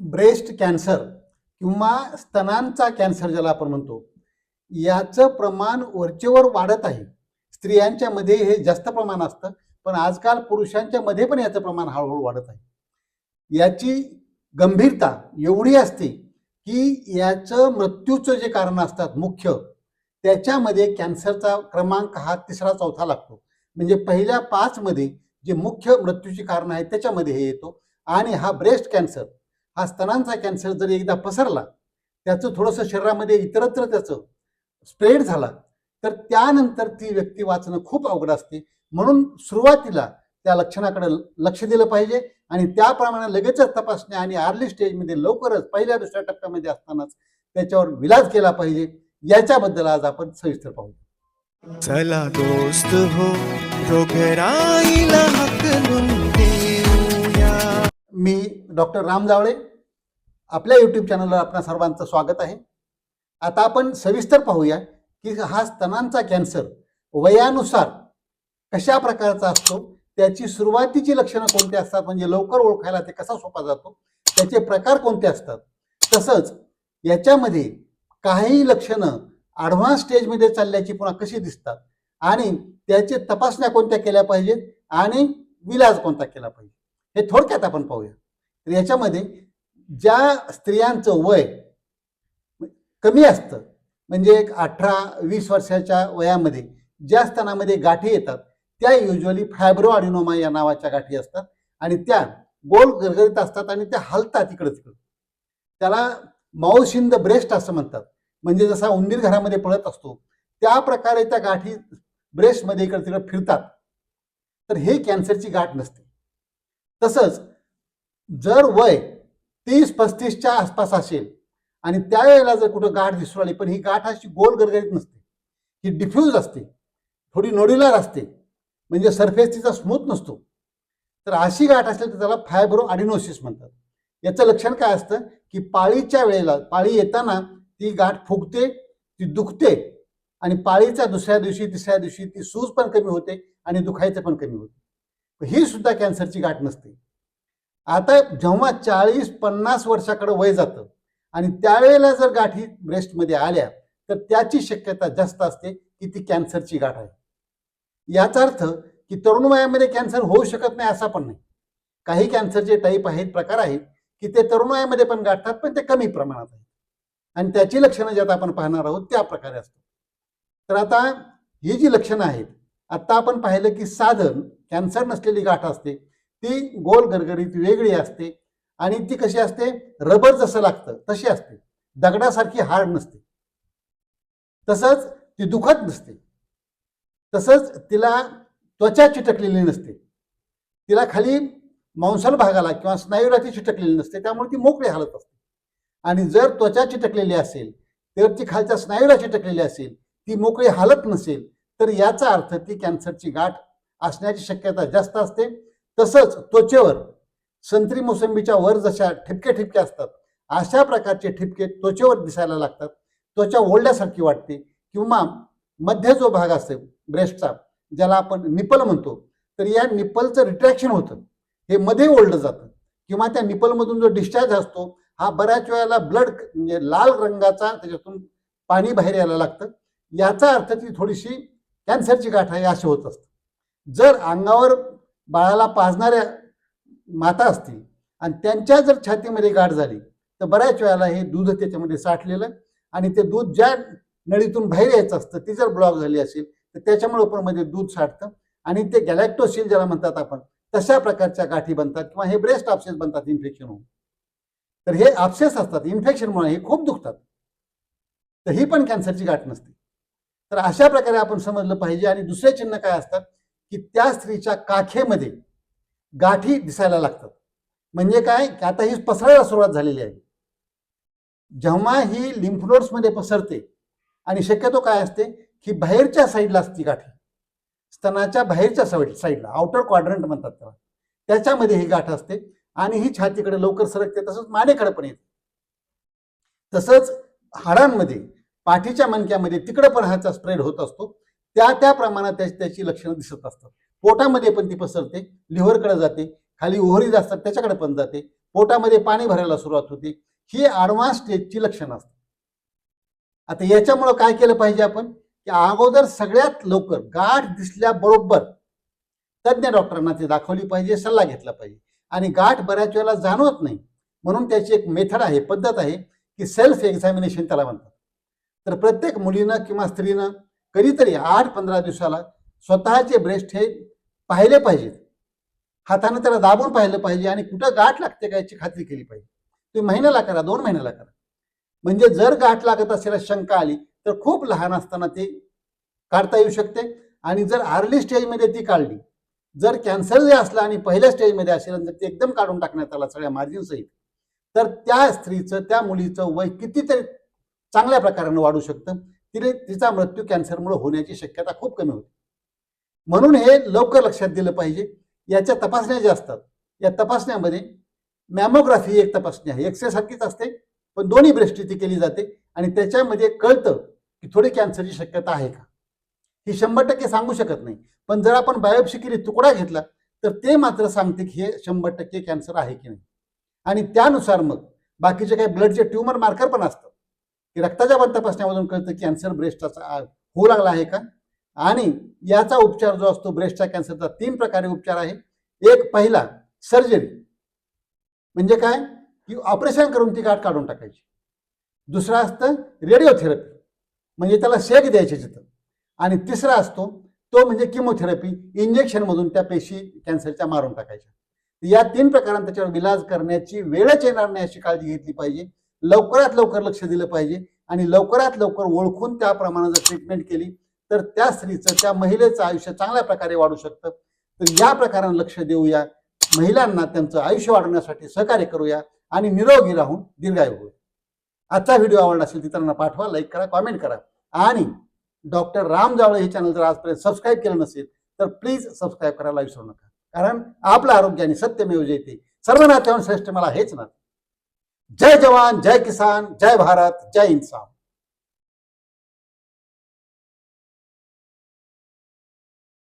Breast cancer किंवा स्तनांचा cancer ज्याला आपण म्हणतो याचं प्रमाण वरचेवर वाढत आहे. स्त्रियांच्या मध्ये हे जास्त प्रमाण असतं पण आजकाल पुरुषांच्या मध्ये पण याचं प्रमाण हळूहळू वाढत आहे. याची गंभीरता एवढी असते की याचं मृत्यूचं जे कारण असतात मुख्य त्याच्यामध्ये कॅन्सरचा क्रमांक हा तिसरा चौथा लागतो. म्हणजे पहिल्या पाचमध्ये जे मुख्य मृत्यूची कारण आहेत त्याच्यामध्ये हे येतो. आणि हा ब्रेस्ट कॅन्सर हा स्तनांचा कॅन्सर जर एकदा पसरला त्याचं थोडंसं शरीरामध्ये इतरत्र त्याचं स्प्रेड झाला तर त्यानंतर ती व्यक्ती वाचणं खूप अवघड असते. म्हणून सुरुवातीला त्या लक्षणाकडे लक्ष दिलं पाहिजे आणि त्याप्रमाणे लगेचच तपासणी आणि अर्ली स्टेजमध्ये लवकरच पहिल्या दुसऱ्या टप्प्यामध्ये असतानाच त्याच्यावर विलाज केला पाहिजे. याच्याबद्दल आज आपण सविस्तर पाहू. चला दोस्त हो मी डॉक्टर राम जावळे आपल्या यूट्यूब चॅनलवर आपणा सर्वांचं स्वागत आहे. आता आपण सविस्तर पाहूया की हा स्तनांचा कॅन्सर वयानुसार कशा प्रकारचा असतो त्याची सुरुवातीची लक्षणं कोणती असतात म्हणजे लवकर ओळखायला ते कसा सोपा जातो त्याचे प्रकार कोणते असतात. तसंच याच्यामध्ये काही लक्षणं ॲडव्हान्स स्टेजमध्ये चालल्याची पुन्हा कशी दिसतात आणि त्याचे तपासण्या कोणत्या केल्या पाहिजेत आणि विलाज कोणता केला पाहिजे हे थोडक्यात आपण पाहूया. तर याच्यामध्ये ज्या स्त्रियांचं वय कमी असतं म्हणजे एक अठरा वीस वर्षाच्या वयामध्ये ज्या स्तनामध्ये गाठी येतात त्या युजली फायब्रो अडिनोमा या नावाच्या गाठी असतात आणि त्या गोल गरगरीत असतात आणि त्या हलतात इकडं तिकडं. त्याला माऊस इन द ब्रेस्ट असं म्हणतात. म्हणजे जसा उंदीर घरामध्ये पळत असतो त्या प्रकारे त्या गाठी ब्रेस्टमध्ये इकडे तिकडे फिरतात. तर हे कॅन्सरची गाठ नसते. तसंच जर वय तीस पस्तीसच्या आसपास असेल. आणि त्यावेळेला जर कुठं गाठ दिसून आली पण ही गाठ अशी गोल गरगरीत नसते. ही डिफ्यूज असते. थोडी नोड्युलर असते. म्हणजे सरफेस तिचा स्मूथ नसतो. तर अशी गाठ असेल तर त्याला फायब्रो अडिनोसिस म्हणतात. याचं लक्षण काय असतं? की पाळीच्या वेळेला पाळी येताना ती गाठ फुगते ती दुखते. आणि पाळीच्या दुसऱ्या दिवशी तिसऱ्या दिवशी ती सूज पण कमी होते आणि दुखायचं पण कमी होते. ही सुद्धा कॅन्सरची गाठ नसते. आता जेव्हा चाळीस पन्नास वर्षाकडे वय जातं आणि त्यावेळेला जर गाठी ब्रेस्टमध्ये आल्या तर त्याची शक्यता जास्त असते की ती कॅन्सरची गाठ आहे. याचा अर्थ की तरुण वयामध्ये कॅन्सर होऊ शकत नाही असा पण नाही. काही कॅन्सरचे टाईप आहेत प्रकार आहेत की ते तरुण वयामध्ये पण गाठतात पण ते कमी प्रमाणात आहेत. आणि त्याची लक्षणं ज्यात आपण पाहणार आहोत त्या प्रकारे असतात. तर आता ही जी लक्षणं आहेत आत्ता आपण पाहिलं की साधन कॅन्सर नसलेली गाठ असते ती गोल गरगरीत वेगळी असते आणि ती कशी असते? रबर जसं लागतं तशी असते. दगडासारखी हार्ड नसते. तसंच ती दुखत नसते. तसंच तिला त्वचा चिटकलेली नसते. तिला खाली मांसल भागाला किंवा स्नायूला ती चिटकलेली नसते त्यामुळे ती मोकळी हालत असते. आणि जर त्वचा चिटकलेली असेल तर ती खालच्या स्नायूला चिटकलेली असेल ती मोकळी हालत नसेल तर याचा अर्थ ती कॅन्सरची गाठ असण्याची शक्यता जास्त असते. तसंच त्वचेवर संत्री मोसंबीच्या वर जशा ठिपके ठिपके असतात अशा प्रकारचे ठिपके त्वचेवर दिसायला लागतात. त्वचा ओढल्यासारखी वाटते किंवा मध्य जो भाग असतो ब्रेस्टचा ज्याला आपण निपल म्हणतो तर या निपलचं रिट्रॅक्शन होतं. हे मध्ये ओढलं जातं किंवा त्या निपलमधून जो डिस्चार्ज असतो हा बऱ्याच वेळेला ब्लड म्हणजे लाल रंगाचा त्याच्यातून पाणी बाहेर यायला लागतं. याचा अर्थ ती थोडीशी कॅन्सरची गाठ आहे असे होत असतं. जर अंगावर बाळाला पाजणाऱ्या माता असतील आणि त्यांच्या जर छातीमध्ये गाठ झाली तर बऱ्याच वेळेला हे दूध त्याच्यामध्ये साठलेलं आणि ते दूध ज्या नळीतून बाहेर यायचं असतं ती जर ब्लॉक झाली असेल तर त्याच्यामुळे पण मध्ये दूध साठतं. आणि ते गॅलॅक्टोसिल ज्याला म्हणतात आपण तशा प्रकारच्या गाठी बनतात किंवा हे ब्रेस्ट ऑप्सेस बनतात इन्फेक्शन होऊन. तर हे ऑप्सेस असतात इन्फेक्शनमुळे हे खूप दुखतात. तर ही पण कॅन्सरची गाठ नसते. तर अशा प्रकारे आपण समजलं पाहिजे आणि दुसरे चिन्ह काय असतात? की त्या स्त्रीच्या काखेमध्ये गाठी दिसायला लागतात. म्हणजे काय? की आता ही पसरायला सुरुवात झालेली आहे. जेव्हा ही lymph पसरते आणि शक्यतो काय असते? की बाहेरच्या साईडला असती गाठी. स्तनाच्या बाहेरच्या साईड साईडला आउटर क्वाड्रंट म्हणतात त्याला. त्याच्यामध्ये ही गाठ असते आणि ही छातीकडे लवकर सरकते तसंच मानेकडे पण येते. तसंच हाडांमध्ये पाठीच्या मणक्यामध्ये तिकडे पण ह्याचा स्प्रेड होत असतो. त्या त्या प्रमाणात त्याची त्याची लक्षणं दिसत असतात. पोटामध्ये पण ती पसरते लिव्हरकडे जाते खाली ओहरी असतात त्याच्याकडे पण जाते. पोटामध्ये पाणी भरायला सुरुवात होते. ही ॲडव्हान्स स्टेजची लक्षणं असतात. आता याच्यामुळं काय केलं पाहिजे आपण? की अगोदर सगळ्यात लवकर गाठ दिसल्याबरोबर तज्ज्ञ डॉक्टरांना ती दाखवली पाहिजे सल्ला घेतला पाहिजे. आणि गाठ बऱ्याच वेळेला जाणवत नाही. म्हणून त्याची एक मेथड आहे पद्धत आहे की सेल्फ एक्झामिनेशन त्याला म्हणतात. तर प्रत्येक मुलीनं किंवा स्त्रीनं कधीतरी आठ पंधरा दिवसाला स्वतःचे ब्रेस्ट हे पाहिले पाहिजेत. हाताने त्याला दाबून पाहिलं पाहिजे आणि कुठं गाठ लागते का याची खात्री केली पाहिजे. तुम्ही महिन्याला करा दोन महिन्याला करा. म्हणजे जर गाठ लागत असेल शंका आली तर खूप लहान असताना ते काढता येऊ शकते. आणि जर अर्ली स्टेजमध्ये ती काढली जर कॅन्सर जे असला आणि पहिल्या स्टेजमध्ये असेल तर ते एकदम काढून टाकण्यात आला सगळ्या मार्जिन सहित तर त्या स्त्रीचं त्या मुलीचं वय कितीतरी चांगल्या प्रकारानं वाढू शकतं. तिने तिचा मृत्यू कॅन्सरमुळे होण्याची शक्यता खूप कमी होते. म्हणून हे लवकर लक्षात दिलं पाहिजे. याच्या तपासण्या ज्या असतात या तपासण्यामध्ये मॅमोग्राफी एक तपासणी आहे. एक्सरे सारखीच असते पण दोन्ही ब्रेस्टची ती केली जाते आणि त्याच्यामध्ये कळतं की थोडी कॅन्सरची शक्यता आहे का? ही शंभर टक्के सांगू शकत नाही. पण जर आपण बायोप्सी केली तुकडा घेतला तर ते मात्र सांगते की हे शंभर टक्के कॅन्सर आहे की नाही. आणि त्यानुसार मग बाकीचे काही ब्लडचे ट्युमर मार्कर पण असतात. की रक्ताच्या पण तपासण्यामधून कळतं की कॅन्सर ब्रेस्टचा होऊ लागला आहे का? आणि याचा उपचार जो असतो ब्रेस्टच्या कॅन्सरचा तीन प्रकारे उपचार आहे. एक पहिला सर्जरी. म्हणजे काय? की ऑपरेशन करून ती गाठ काढून टाकायची. दुसरा असतं रेडिओथेरपी म्हणजे त्याला शेक द्यायचे तिथं आणि तिसरा असतो तो म्हणजे किमोथेरपी इंजेक्शनमधून त्या पेशी कॅन्सरच्या मारून टाकायच्या. या तीन प्रकारांत त्याच्यावर इलाज करण्याची वेळच येणार नाही अशी काळजी घेतली पाहिजे. लवकरात लवकर लक्ष दिलं पाहिजे आणि लवकरात लवकर ओळखून त्याप्रमाणे जर ट्रीटमेंट केली तर त्या स्त्रीचं त्या महिलेचं आयुष्य चांगल्या प्रकारे वाढू शकतं. तर या प्रकारानं लक्ष देऊया. महिलांना त्यांचं आयुष्य वाढवण्यासाठी सहकार्य करूया आणि निरोगी राहून दीर्घायू होऊया. आजचा व्हिडिओ आवडला असेल तर इतरांना पाठवा लाईक करा कॉमेंट करा. आणि डॉक्टर राम जावळे हे चॅनल जर आजपर्यंत सबस्क्राईब केलं नसेल तर प्लीज सबस्क्राईब करायला विसरू नका. कारण आपलं आरोग्य आणि सत्यमेव जयते. सर्व नात्यावर श्रेष्ठ मला हेच ना जय जवान जय किसान जय भारत जय इन्सान